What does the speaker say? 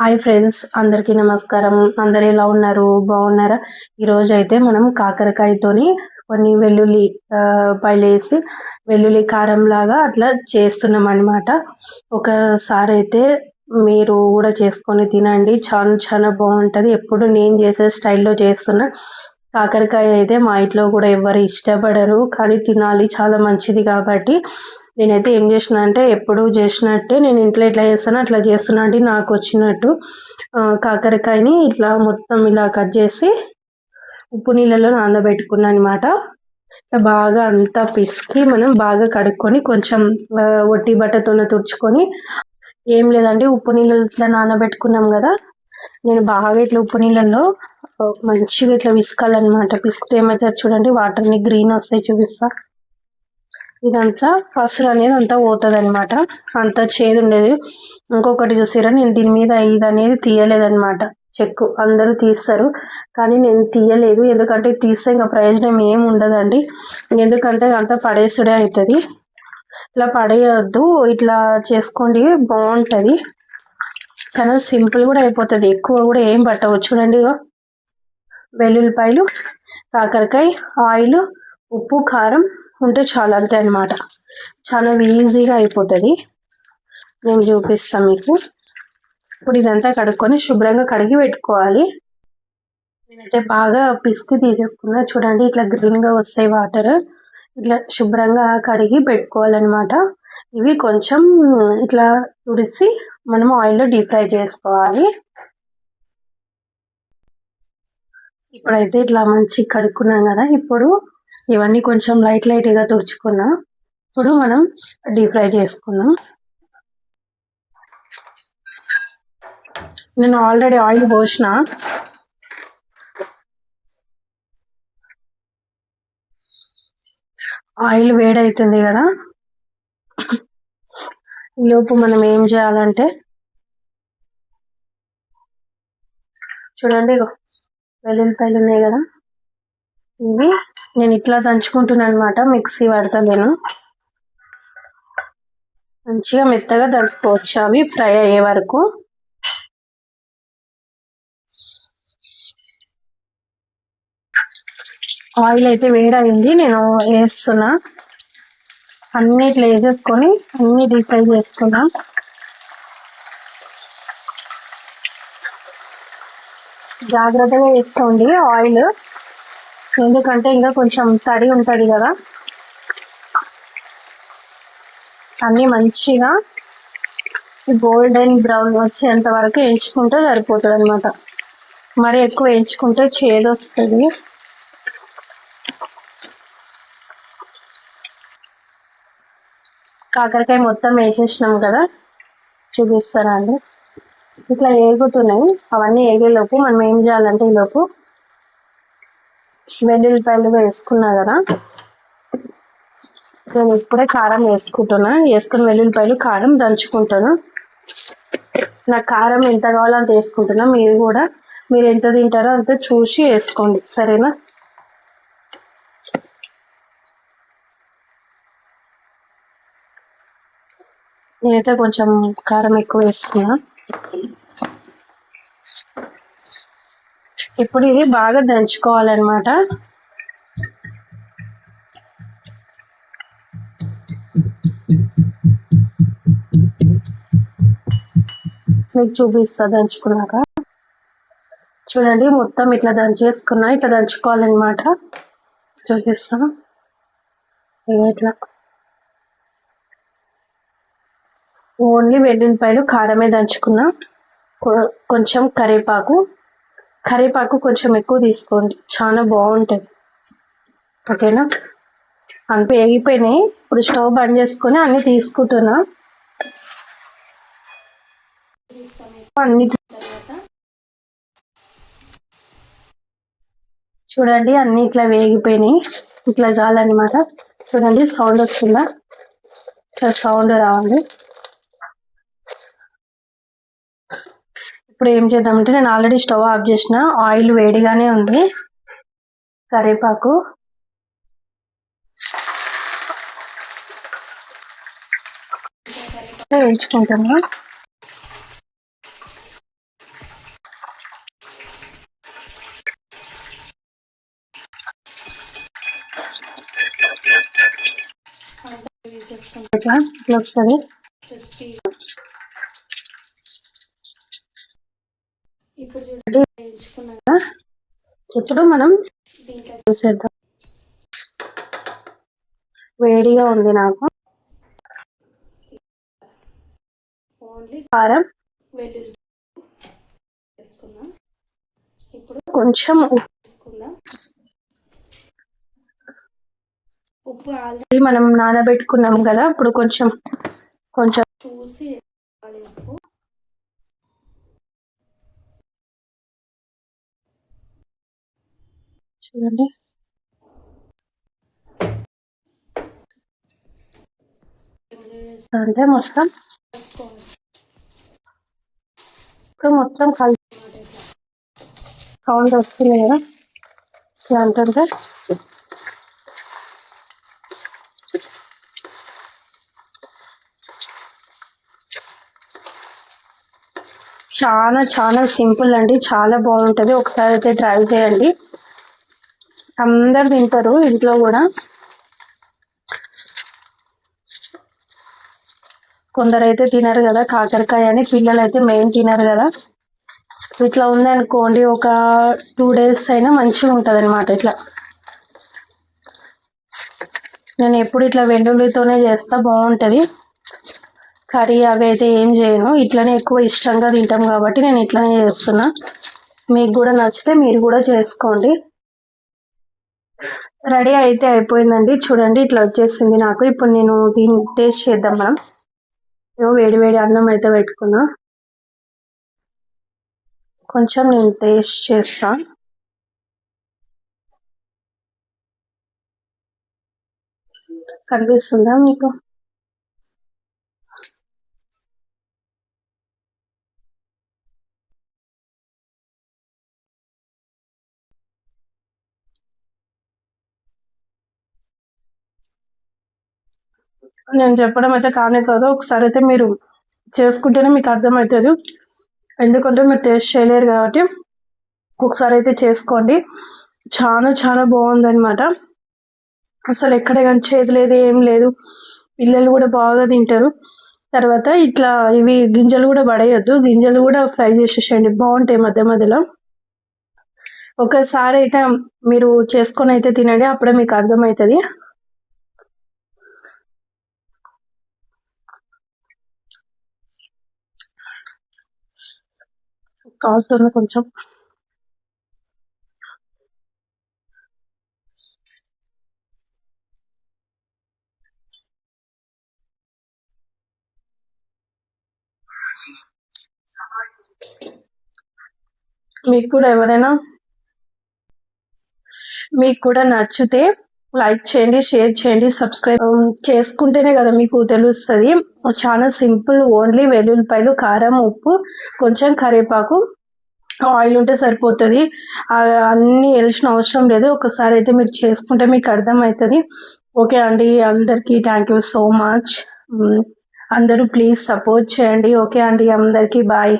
Hi friends అందరికీ నమస్కారం. అందరు ఎలా ఉన్నారు? బాగున్నారా? ఈరోజు అయితే మనం కాకరకాయతోని కొన్ని వెల్లుల్లి పైలేసి వెల్లుల్లి కారం లాగా అట్లా చేస్తున్నాం అనమాట ఒకసారి అయితే మీరు కూడా చేసుకొని తినండి. చాలా చాలా బాగుంటుంది. ఎప్పుడు నేను చేసే స్టైల్లో చేస్తున్నా. కాకరకాయ అయితే మా ఇంట్లో కూడా ఎవరు ఇష్టపడరు కానీ తినాలి చాలా మంచిది కాబట్టి నేనైతే ఏం చేసిన అంటే ఎప్పుడు చేసినట్టే నేను ఇంట్లో ఎట్లా చేస్తానో అట్లా చేస్తున్నా అండి నాకు వచ్చినట్టు. కాకరకాయని ఇట్లా మొత్తం ఇలా కట్ చేసి ఉప్పు నీళ్ళలో నానబెట్టుకున్నాను అనమాట బాగా అంతా పిసికి మనం బాగా కడుక్కొని కొంచెం ఒట్టి బట్టతోనే తుడుచుకొని ఏం లేదండి ఉప్పు నీళ్ళు ఇట్లా నానబెట్టుకున్నాం కదా. నేను బాగా ఇట్లా ఉప్పు నీళ్ళల్లో మంచిగా ఇట్లా పిసుకాలన్నమాట పిసుకుతే ఏమవుతారు చూడండి వాటర్ని గ్రీన్ వస్తాయి చూపిస్తా. ఇదంతా పసరు అనేది అంతా పోతుంది అనమాట అంతా చేదు ఉండేది. ఇంకొకటి చూసారా నేను దీని మీద ఇది అనేది తీయలేదనమాట చెక్కు. అందరూ తీస్తారు కానీ నేను తీయలేదు. ఎందుకంటే తీస్తే ఇంకా ప్రయోజనం ఏమి ఉండదండి. ఎందుకంటే అంతా పడేసుడే అవుతుంది. ఇట్లా పడేయొద్దు. ఇట్లా చేసుకోండి బాగుంటుంది. చాలా సింపుల్ కూడా అయిపోతుంది. ఎక్కువ కూడా ఏం పట్టవు. చూడండి వెల్లుల్లిపాయలు కాకరకాయ ఆయిల్ ఉప్పు కారం ఉంటే చాలా అంతే అనమాట చాలా ఈజీగా అయిపోతుంది. నేను చూపిస్తాను మీకు. ఇప్పుడు ఇదంతా కడుక్కొని శుభ్రంగా కడిగి పెట్టుకోవాలి. నేనైతే బాగా పిసికి తీసేసుకున్నా. చూడండి ఇట్లా గ్రీన్గా వస్తాయి వాటర్. ఇట్లా శుభ్రంగా కడిగి పెట్టుకోవాలన్నమాట. ఇవి కొంచెం ఇట్లా తుడిసి మనం ఆయిల్లో డీప్ ఫ్రై చేసుకోవాలి. ఇప్పుడైతే ఇట్లా మంచి కడుక్కున్నాం కదా ఇప్పుడు ఇవన్నీ కొంచెం లైట్ లైట్గా తుడుచుకున్నాం. ఇప్పుడు మనం డీప్ ఫ్రై చేసుకున్నాం నేను ఆల్రెడీ ఆయిల్ పోసిన. ఆయిల్ వేడవుతుంది కదా ఈలోపు మనం ఏం చేయాలంటే చూడండి వెల్లుల్లిపాయలు ఉన్నాయి కదా. ఇవి నేను ఇట్లా దంచుకుంటున్నాను అనమాట మిక్సీ పడతా నేను. మంచిగా మెత్తగా దంచుకోవచ్చు అవి ఫ్రై అయ్యే వరకు. ఆయిల్ అయితే వేడైంది నేను వేస్తున్నా. అన్ని ఇట్లా వేసేసుకొని అన్ని డీప్ ఫ్రై చేసుకుందాం. జాగ్రత్తగా వేసుకోండి ఆయిల్ ఎందుకంటే ఇంకా కొంచెం తడి ఉంటుంది కదా. అన్నీ మంచిగా గోల్డెన్ బ్రౌన్ వచ్చేంత వరకు వేయించుకుంటే సరిపోతుంది అనమాట మరి ఎక్కువ వేయించుకుంటే చేదు వస్తుంది. కాకరకాయ మొత్తం వేసేసినాం కదా చూపిస్తారా అండి? ఇట్లా ఏగుతున్నాయి. అవన్నీ ఏగేలోపు మనం ఏం చేయాలంటే ఈలోపు వెల్లుల్లిపాయలు వేసుకున్నా కదా నేను ఇప్పుడే కారం వేసుకుంటున్నా. వేసుకుని వెల్లుల్లిపాయలు కారం దంచుకుంటాను. నాకు కారం ఎంత కావాలో అంత వేసుకుంటున్నా. మీరు కూడా మీరు ఎంత తింటారో అంత చూసి వేసుకోండి. సరేనా? నేనైతే కొంచెం కారం ఎక్కువ వేస్తున్నా ఇప్పుడు ఇది బాగా దంచుకోవాలన్నమాట మీకు చూపిస్తా దంచుకున్నాక చూడండి మొత్తం ఇట్లా దంచేసుకున్నా ఇట్లా దంచుకోవాలన్నమాట చూపిస్తాను ఇట్లా ఓన్లీ వెల్లుల్లిపాయలు కారమే దంచుకున్నా. కొంచెం కరివేపాకు. కరివేపాకు కొంచెం ఎక్కువ తీసుకోండి. చాలా బాగుంటుంది. ఓకేనా? అంత వేగిపోయినాయి. ఇప్పుడు స్టవ్ బంద్ చేసుకొని అన్ని తీసుకుంటున్నా. అన్ని చూడండి అన్ని ఇట్లా వేగిపోయినాయి. ఇట్లా చాలన్నమాట. చూడండి సౌండ్ వస్తుందా? ఇట్లా సౌండ్ రావాలి. ఇప్పుడు ఏం చేద్దామంటే నేను ఆల్రెడీ స్టవ్ ఆఫ్ చేసిన ఆయిల్ వేడిగానే ఉంది. కరివేపాకు. వేయించుకుంటాము ఇట్లా ఇట్లా వస్తుంది ఇప్పుడు మనం చూసేద్దాం. వేడిగా ఉంది నాకు. ఓన్లీ కారం. వెల్లుల్లి ఇప్పుడు కొంచెం ఉప్పు. వేసుకుందాం. ఉప్పు ఆల్రెడీ మనం నానబెట్టుకున్నాం కదా ఇప్పుడు కొంచెం కొంచెం చూసి చూడండి. అంటే మొత్తం. ఇప్పుడు మొత్తం కలిసి సౌండ్ వస్తుంది కదా. ఇట్లా అంటుంటే. చాలా చాలా సింపుల్ అండి. చాలా బాగుంటుంది. ఒకసారి అయితే ట్రై చేయండి. అందరు తింటారు ఇంట్లో కూడా. కొందరు అయితే తినరు కదా కాకరకాయ అని పిల్లలు అయితే మెయిన్ తినరు కదా. ఇట్లా ఉందనుకోండి ఒక టూ డేస్ అయినా మంచిగా ఉంటుంది అనమాట ఇట్లా. నేను ఎప్పుడు ఇట్లా వెల్లుల్లితోనే చేస్తా బాగుంటుంది. కర్రీ అవి అయితే ఏం చేయను. ఇట్లనే ఎక్కువ ఇష్టంగా తింటాం కాబట్టి నేను ఇట్లనే చేస్తున్నా. మీకు కూడా నచ్చితే మీరు కూడా చేసుకోండి. రెడీ అయితే అయిపోయిందండి. చూడండి ఇట్లా వచ్చేసింది నాకు. ఇప్పుడు నేను దీన్ని టేస్ట్ చేద్దాం మనం. వేడి వేడి అన్నం అయితే పెట్టుకున్నా. కొంచెం నేను టేస్ట్ చేస్తా. కనిపిస్తుందా మీకు? నేను చెప్పడం అయితే కానే కాదు. ఒకసారి అయితే మీరు చేసుకుంటేనే మీకు అర్థమవుతుంది. ఎందుకంటే మీరు టేస్ట్ చేయలేరు కాబట్టి ఒకసారి అయితే చేసుకోండి. చాలా చాలా బాగుందన్నమాట. అసలు ఎక్కడ కానీ చేదు లేదు ఏం లేదు. పిల్లలు కూడా బాగా తింటారు. తర్వాత ఇట్లా ఇవి గింజలు కూడా పడేయద్దు. గింజలు కూడా ఫ్రై చేసేసేయండి. బాగుంటాయి మధ్య మధ్యలో. ఒకసారి అయితే మీరు చేసుకొని అయితే తినండి. అప్పుడే మీకు అర్థమవుతుంది. కాలుతుంది కొంచెం. మీకు కూడా ఎవరైనా మీకు కూడా నచ్చితే లైక్ చేయండి షేర్ చేయండి సబ్స్క్రైబ్ చేసుకుంటేనే కదా మీకు తెలుస్తుంది. చాలా సింపుల్ ఓన్లీ వెల్లుల్లిపాయలు కారం ఉప్పు కొంచెం కరివేపాకు ఆయిల్ ఉంటే సరిపోతుంది. అన్నీ వెళ్ళిన అవసరం లేదు. ఒకసారి అయితే మీరు చేసుకుంటే మీకు అర్థమవుతుంది. ఓకే అండి అందరికీ థ్యాంక్ యూ సో మచ్ అందరూ ప్లీజ్ సపోర్ట్ చేయండి. ఓకే అండి అందరికీ బాయ్